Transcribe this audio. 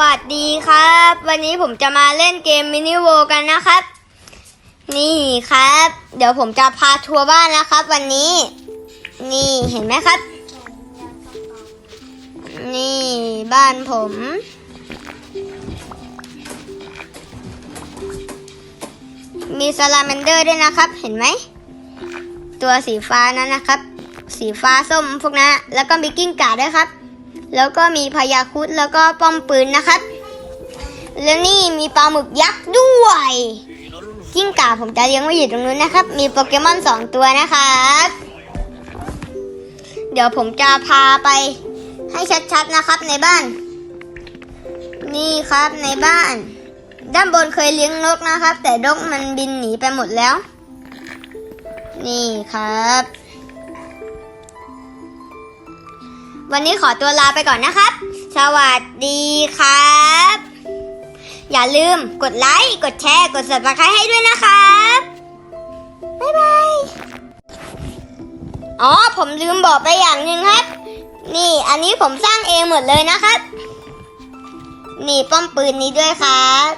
วัสดีครับ วันนี้ผมจะมาเล่นเกมมินิโวกันนะครับ นี่ครับ เดี๋ยวผมจะพาทัวร์บ้านนะครับ วันนี้ นี่เห็นไหมครับ นี่บ้านผม มีซาลาแมนเดอร์ด้วยนะครับ เห็นไหม ตัวสีฟ้านั้นนะครับ สีฟ้าส้มพวกนั้นแล้วก็มีกิ้งก่าด้วยครับ แล้วก็มีพญาครุดแล้วก็ป้อมปืนนะครับ แล้วนี่มีปลาหมึกยักษ์ด้วยกิ้งก่าผมจะเลี้ยงไว้อยู่ตรงนู้นนะครับ มีโปเกมอนสองตัวนะครับเดี๋ยวผมจะพาไปให้ชัดๆนะครับในบ้าน นี่ครับในบ้าน ด้านบนเคยเลี้ยงนกนะครับ แต่นกมันบินหนีไปหมดแล้ว นี่ครับ วันนี้ขอตัวลาไปก่อนนะครับ สวัสดีครับ อย่าลืมกดไลค์ กดแชร์ กด subscribe ให้ด้วยนะครับ บ๊ายบาย อ๋อ ผมลืมบอกไปอย่างหนึ่งครับ นี่ อันนี้ผมสร้างเองหมดเลยนะครับ นี่ป้อมปืนนี้ด้วยครับ